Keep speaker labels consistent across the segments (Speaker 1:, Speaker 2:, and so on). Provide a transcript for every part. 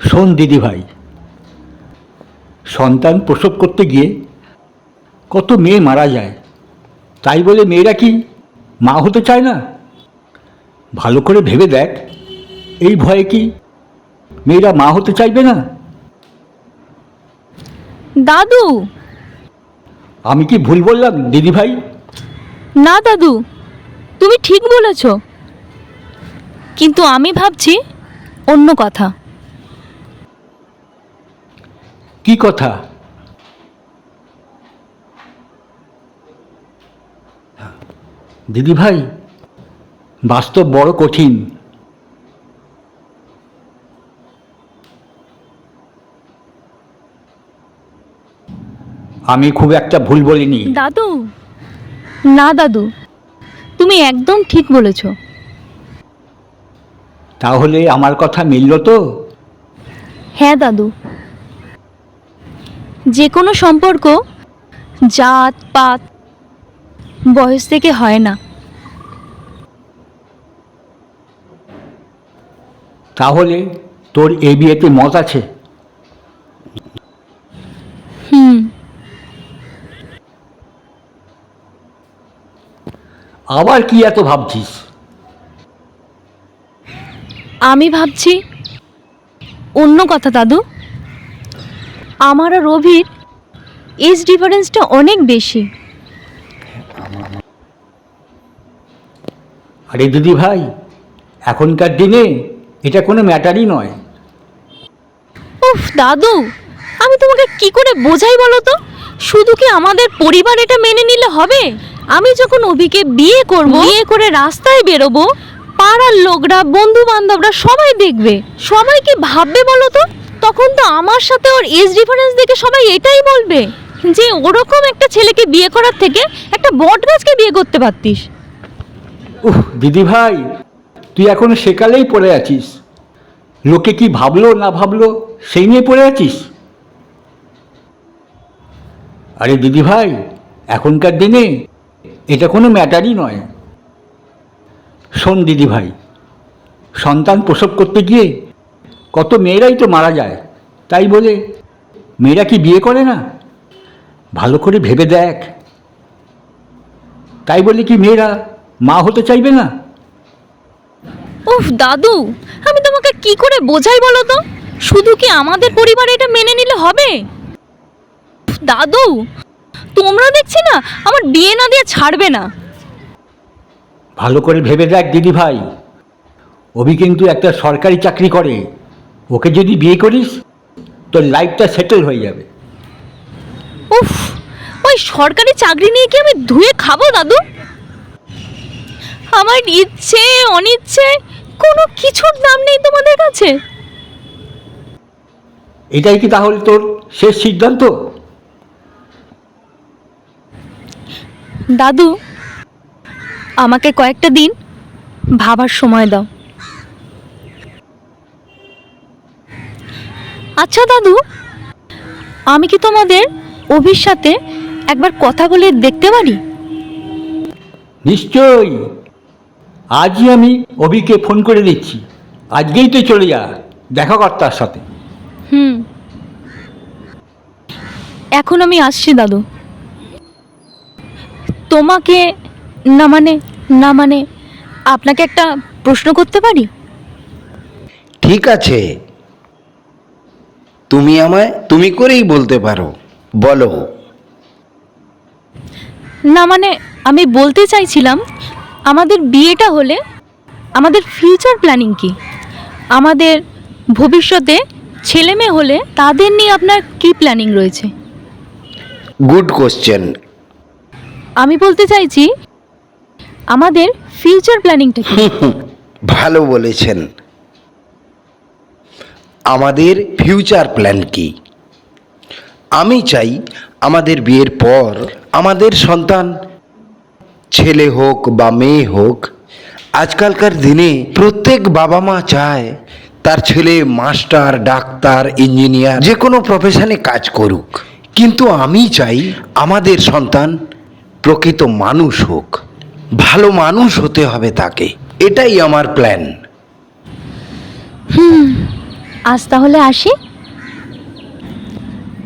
Speaker 1: শোন দিদি ভাই। সন্তান প্রসব করতে গিয়ে কত মেয়ে মারা যায়। তাই বলে মেয়েরা কি মা হতে চায় না? ভালো করে ভেবে দেখ এই ভয়ে কি মেয়েরা মা হতে চাইবে না?
Speaker 2: দাদু।
Speaker 1: আমি কি ভুল বললাম দিদি ভাই?
Speaker 2: না দাদু তুমি ঠিক বলেছ। কিন্তু আমি ভাবছি অন্য কথা।
Speaker 1: কি কথা? দিদি ভাই বাস্তব বড় কঠিন। আমি খুব একটা ভুল বলিনি।
Speaker 2: দাদু না দাদু তুমি একদম ঠিক বলেছ।
Speaker 1: তাহলে আমার কথা মিলল তো?
Speaker 2: হ্যাঁ দাদু যে কোনো সম্পর্ক জাত পাত বয়স থেকে হয় না।
Speaker 1: তাহলে তোর এ বিয়েতে মত আছে?
Speaker 2: হুম।
Speaker 1: আবার কি এত ভাবছিস?
Speaker 2: আমি ভাবছি অন্য কথা দাদু। আমার আর রবির এজ ডিফারেন্সটা অনেক বেশি।
Speaker 1: আরে দিদি ভাই এখনকার দিনে এটা কোনো ম্যাটারই নয়।
Speaker 2: উফ দাদু আমি তোমাকে কি করে বোঝাই বলো তো? শুধু কি আমাদের পরিবার এটা মেনে নিলে হবে? আমি যখন অভিকে বিয়ে করব বিয়ে করে রাস্তায় বেরোবো পাড়ার লোকরা বন্ধু বান্ধবরা সবাই দেখবে। সবাই কি ভাববে বলো তো? তখন তো আমার সাথে ওর এজ ডিফারেন্স দেখে সবাই এটাই বলবে যে ওরকম একটা ছেলেকে বিয়ে করার থেকে একটা বট বিয়ে করতে পারতিস।
Speaker 1: উহ, দিদি ভাই, তুই এখন সেকালেই পড়ে আছিস। লোকে কি ভাবলো না ভাবলো, সেই নিয়ে পড়ে আছিস? আরে দিদি ভাই, এখনকার দিনে এটা কোনো ম্যাটারই নয়। শোন দিদি ভাই, সন্তান প্রসব করতে গিয়ে কত মেয়েরাই তো মারা যায় তাই বলে। মেয়েরা কি বিয়ে করে না? ভালো করে ভেবে দেখ। তাই বলে কি মেয়েরা মা হতে চাইবে না?
Speaker 2: উফ দাদু আমি তোমাকে কি করে বোঝাই বলো তো? শুধু কি আমাদের পরিবারে এটা মেনে নিলে হবে? দাদু তোমরা দেখছি না আমার বিয়ে না দিয়ে ছাড়বে না।
Speaker 1: ভালো করে ভেবে দেখ দিদি ভাই অভি কিন্তু একটা সরকারি চাকরি করে। ওকে যদি বিয়ে করিস তোর লাইফটা সেটেল হয়ে যাবে।
Speaker 2: উফ ওই সরকারি চাকরি নিয়ে কি আমি ধুয়ে খাব দাদু? আমার ইচ্ছে অনিচ্ছে কোনো কিছুর দাম নেই তোমাদের কাছে।
Speaker 1: এটাই কি তাহলে তোর শেষ সিদ্ধান্ত?
Speaker 2: দাদু আমাকে কয়েকটা দিন ভাবার সময় দাও। আচ্ছা দাদু। আমি কি তোমাদের অভির সাথে একবার কথা বলে দেখতে পারি?
Speaker 1: নিশ্চয়ই। আজই আমি অভিকে ফোন করে দিচ্ছি। আজকেই তো চলে যা। দেখা কর তার সাথে।
Speaker 2: হুম। এখন আমি আসছি দাদু। তোমাকে না মানে না মানে আপনাকে একটা প্রশ্ন করতে পারি?
Speaker 3: ঠিক আছে। তুমি আমায় তুমি করেই বলতে পারো। বলো।
Speaker 2: না মানে আমি বলতে চাইছিলাম আমাদের বিয়েটা হলে আমাদের ফিউচার প্ল্যানিং কি? আমাদের ভবিষ্যতে ছেলে মেয়ে হলে তাদের নিয়ে আপনার কি প্ল্যানিং রয়েছে?
Speaker 3: গুড কোশ্চেন
Speaker 2: আমি বলতে চাইছি আমাদের ফিউচার প্ল্যানিংটা কি?
Speaker 3: ভালো বলেছেন। আমাদের ফিউচার প্ল্যান কি? আমি চাই আমাদের বিয়ের পর আমাদের সন্তান ছেলে হোক বা মেয়ে হোক, আজকালকার দিনে প্রত্যেক বাবা মা চায় তার ছেলে মাস্টার, ডাক্তার ইঞ্জিনিয়ার যে কোনো প্রফেশনে কাজ করুক। কিন্তু আমি চাই আমাদের সন্তান প্রকৃত মানুষ হোক, ভালো মানুষ হতে হবে তাকে। এটাই আমার প্ল্যান
Speaker 2: আজ তাহলে আসি?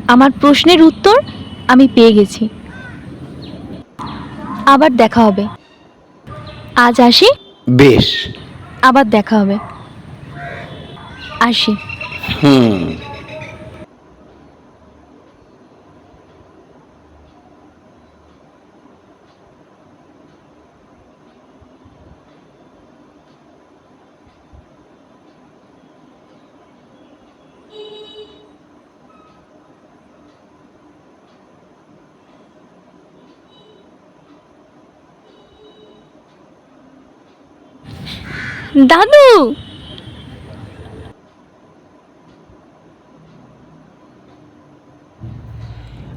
Speaker 2: আমার প্রশ্নের উত্তর আমি পেয়ে গেছি। আবার দেখা হবে। আজ আসি?
Speaker 3: বেশ।
Speaker 2: আবার দেখা হবে। আসি।
Speaker 3: হুম।
Speaker 2: দাদু!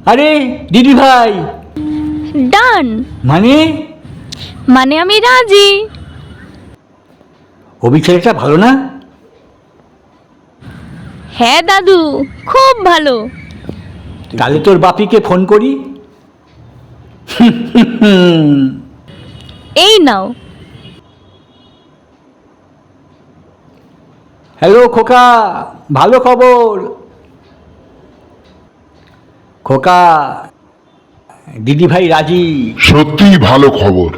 Speaker 1: আরে দিদি ভাই!
Speaker 2: ডান।
Speaker 1: মানে?
Speaker 2: মানে আমি রাজি।
Speaker 1: অভি ছেলেটা ভালো না?
Speaker 2: হ্যাঁ দাদু খুব ভালো।
Speaker 1: তাহলে তোর বাপিকে ফোন করি?
Speaker 2: এই নাও।
Speaker 1: হ্যালো খোকা ভালো খবর? খোকা দিদিভাই রাজি?
Speaker 4: সত্যিই ভালো খবর।